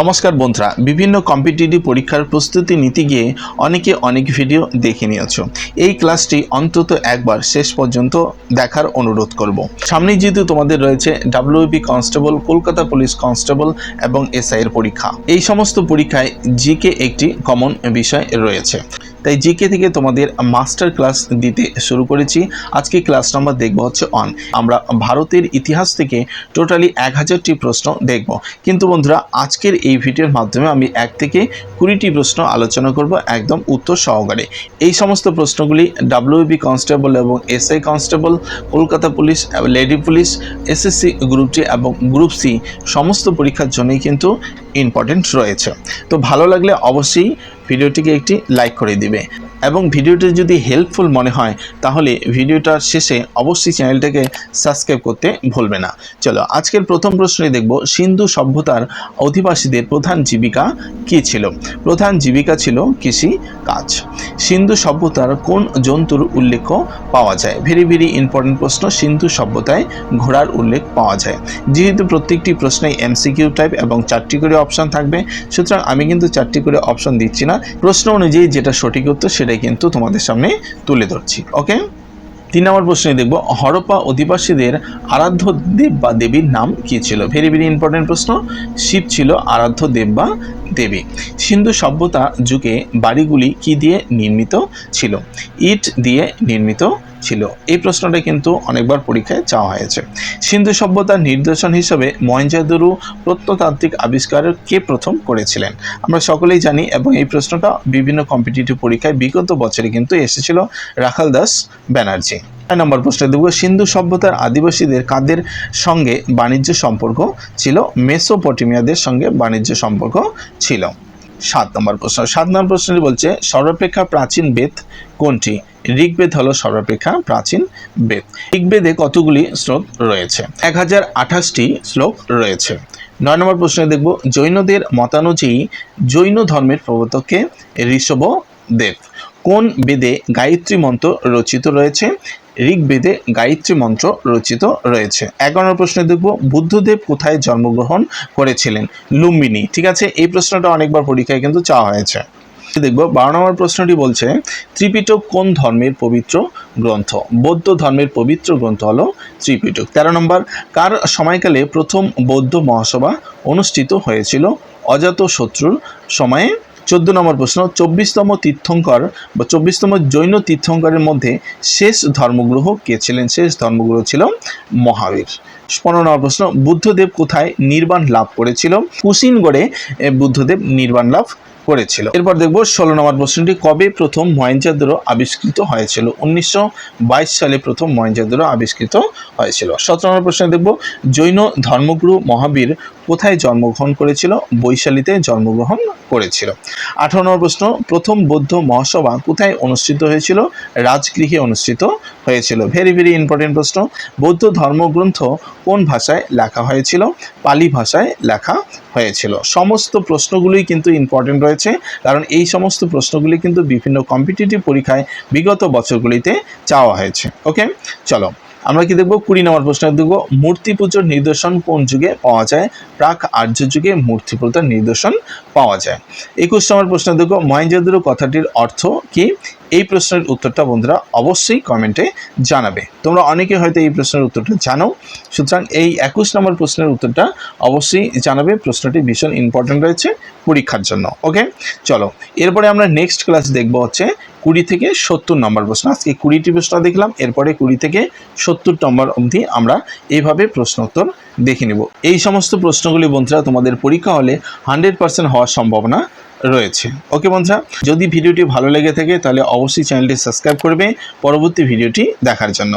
নমস্কার বন্ধুরা, বিভিন্ন কম্পিটিটিভ পরীক্ষার প্রস্তুতি নিতে গিয়ে অনেকে অনেক ভিডিও দেখে নিয়েছ। এই ক্লাসটি অন্তত একবার শেষ পর্যন্ত দেখার অনুরোধ করব। সামনে যেহেতু তোমাদের রয়েছে W P constable Kolkata police constable এবং এসআইয়ের পরীক্ষা। এই সমস্ত পরীক্ষায় জিকে একটি কমন বিষয় রয়েছে। তাই জিকে থেকে তোমাদের মাস্টার ক্লাস দিতে শুরু করেছি। আজকে ক্লাস নাম্বার দেখব হচ্ছে অন আমরা ভারতের ইতিহাস থেকে টোটালি এক হাজারটি প্রশ্ন দেখব। কিন্তু বন্ধুরা, আজকের এই ভিডিওর মাধ্যমে আমি এক থেকে কুড়িটি প্রশ্ন আলোচনা করব একদম উত্তর সহকারে। এই সমস্ত প্রশ্নগুলি ডাব্লিউবি কনস্টেবল এবং S I constable Kolkata police, lady police S S C group D এবং গ্রুপ সি সমস্ত পরীক্ষার জন্যই কিন্তু ইম্পর্টেন্ট রয়েছে। তো ভালো লাগলে অবশ্যই ভিডিওটিকে একটি লাইক করে দিবে। এবং ভিডিওটি যদি হেল্পফুল মনে হয়, তাহলে ভিডিওটার শেষে অবশ্যই চ্যানেলটাকে সাবস্ক্রাইব করতে ভুলবে না। চলো, আজকের প্রথম প্রশ্নে দেখব, সিন্ধু সভ্যতার অধিবাসীদের প্রধান জীবিকা কী ছিল? প্রধান জীবিকা ছিল কৃষি কাজ। সিন্ধু সভ্যতার কোন জন্তুর উল্লেখ পাওয়া যায়? ভেরি ভেরি ইম্পর্টেন্ট প্রশ্ন, সিন্ধু সভ্যতায় ঘোড়ার উল্লেখ পাওয়া যায়। যেহেতু প্রত্যেকটি প্রশ্নেই এমসিকিউ টাইপ এবং চারটি করে অপশন থাকবে। সুতরাং আমি কিন্তু চারটি করে অপশন দিচ্ছি না। প্রশ্ন অনুযায়ী যেটা সঠিক উত্তর সেটাই কিন্তু তোমাদের সামনে তুলে ধরছি ওকে তিন নম্বর প্রশ্নে দেখব, হরপ্পা অধিবাসীদের আরাধ্য দেব বা দেবীর নাম কী ছিল? ভেরি ভেরি ইম্পর্টেন্ট প্রশ্ন। শিব ছিল আরাধ্য দেব বা দেবী। সিন্ধু সভ্যতা যুগে বাড়িগুলি কি দিয়ে নির্মিত ছিল? ইট দিয়ে নির্মিত ছিল। এই প্রশ্নটা কিন্তু অনেকবার পরীক্ষায় চাওয়া হয়েছে। সিন্ধু সভ্যতার নির্দেশন হিসেবে মহেঞ্জোদারো প্রত্নতাত্ত্বিক আবিষ্কার কে প্রথম করেছিলেন? আমরা সকলেই জানি এবং এই প্রশ্নটা বিভিন্ন কম্পিটিটিভ পরীক্ষায় বিগত বছরে কিন্তু এসেছিল রাখাল দাস ব্যানার্জি। ছয় নম্বর প্রশ্ন দেব সিন্ধু সভ্যতার আদিবাসীদের কাদের সঙ্গে বাণিজ্য সম্পর্ক ছিল? মেসোপটেমিয়াদের সঙ্গে বাণিজ্য সম্পর্ক ছিল। সাত নম্বর প্রশ্ন, সাত নম্বর প্রশ্নটি বলছে, সর্বাপেক্ষা প্রাচীন বেদ কোনটি? ঋগ্বেদ হলো সর্বাপেক্ষা প্রাচীন বেদ। ঋগ্বেদে কতগুলি শ্লোক রয়েছে? এক হাজার আঠাশটি শ্লোক রয়েছে। নয় নম্বর প্রশ্নে দেখব, জৈনদের মতানুযায়ী জৈন ধর্মের প্রবর্তককে ঋষভ দেব। কোন বেদে গায়ত্রী মন্ত্র রচিত রয়েছে? ঋগ্বেদে গায়ত্রী মন্ত্র রচিত রয়েছে। এগারো নম্বর প্রশ্নে দেখব, বুদ্ধদেব কোথায় জন্মগ্রহণ করেছিলেন? লুম্বিনী। ঠিক আছে, এই প্রশ্নটা অনেকবার পরীক্ষায় কিন্তু চাওয়া হয়েছে। দেখব, বারো নম্বর প্রশ্নটি বলছে, ত্রিপিটক কোন ধর্মের পবিত্র গ্রন্থ? বৌদ্ধ ধর্মের পবিত্র গ্রন্থ হলো ত্রিপিটক। তেরো নম্বর, কার সময়কালে প্রথম বৌদ্ধ মহাসভা অনুষ্ঠিত হয়েছিল? অজাত শত্রুর সময়ে চোদ্দ নম্বর প্রশ্ন, চব্বিশতম তীর্থঙ্কর বা চব্বিশতম জৈন তীর্থঙ্করের মধ্যে শেষ ধর্মগ্রহ কে ছিলেন? শেষ ধর্মগ্রহ ছিল মহাবীর। পনেরো নম্বর প্রশ্ন, বুদ্ধদেব কোথায় নির্বাণ লাভ করেছিল? কুশিনগড়ে বুদ্ধদেব নির্বাণ লাভ করেছিল এরপর দেখব ষোলো নম্বর প্রশ্নটি, কবে প্রথম মহেঞ্জোদারো আবিষ্কৃত হয়েছিল? উনিশশো বাইশ সালে প্রথম মহেঞ্জোদারো আবিষ্কৃত হয়েছিল। সতেরো নম্বর প্রশ্নে দেখব, জৈন ধর্মগুরু মহাবীর কোথায় জন্মগ্রহণ করেছিল? বৈশালীতে জন্মগ্রহণ করেছিল। আঠারো নম্বর প্রশ্ন, প্রথম বৌদ্ধ মহাসভা কোথায় অনুষ্ঠিত হয়েছিল? রাজগৃহে অনুষ্ঠিত হয়েছিল। ভেরি ভেরি ইম্পর্টেন্ট প্রশ্ন, বৌদ্ধ ধর্মগ্রন্থ কোন ভাষায় লেখা হয়েছিল? পালি ভাষায় লেখা হয়েছিল। সমস্ত প্রশ্নগুলোই কিন্তু ইম্পর্টেন্ট রয়েছে। কারণ এই সমস্ত প্রশ্নগুলি কিন্তু বিভিন্ন কম্পিটিটিভ পরীক্ষায় বিগত বছরগুলিতে চাওয়া হয়েছে। ওকে চলো আমরা কি দেখব? কুড়ি নম্বর প্রশ্ন দেখব। মূর্তি পুজোর নিদর্শন কোন যুগে পাওয়া যায়? প্রাক আর্য যুগে মূর্তি পূজার নিদর্শন পাওয়া যায়। একুশ নম্বর প্রশ্ন দেখব মহেঞ্জোদারো কথাটির অর্থ কি? এই প্রশ্নের উত্তরটা বন্ধুরা অবশ্যই কমেন্টে জানাবে। তোমরা অনেকে হয়তো এই প্রশ্নের উত্তরটা জানো। সুতরাং এই একুশ নম্বর প্রশ্নের উত্তরটা অবশ্যই জানাবে। প্রশ্নটি ভীষণ ইম্পর্টেন্ট রয়েছে পরীক্ষার জন্য। ওকে চলো, এরপরে আমরা নেক্সট ক্লাস দেখব হচ্ছে কুড়ি থেকে সত্তর নম্বর প্রশ্ন। আজকে কুড়িটি প্রশ্ন দেখলাম, এরপরে কুড়ি থেকে সত্তর নম্বর অবধি আমরা এইভাবে প্রশ্ন উত্তর দেখে নেব। এই সমস্ত প্রশ্নগুলি বন্ধুরা তোমাদের পরীক্ষা হলে হান্ড্রেড পার্সেন্ট হওয়ার সম্ভাবনা রয়েছে। ওকে বন্ধুরা, যদি ভিডিওটি ভালো লেগে থাকে তাহলে অবশ্যই চ্যানেলটি সাবস্ক্রাইব করবে। পরবর্তী ভিডিওটি দেখার জন্য।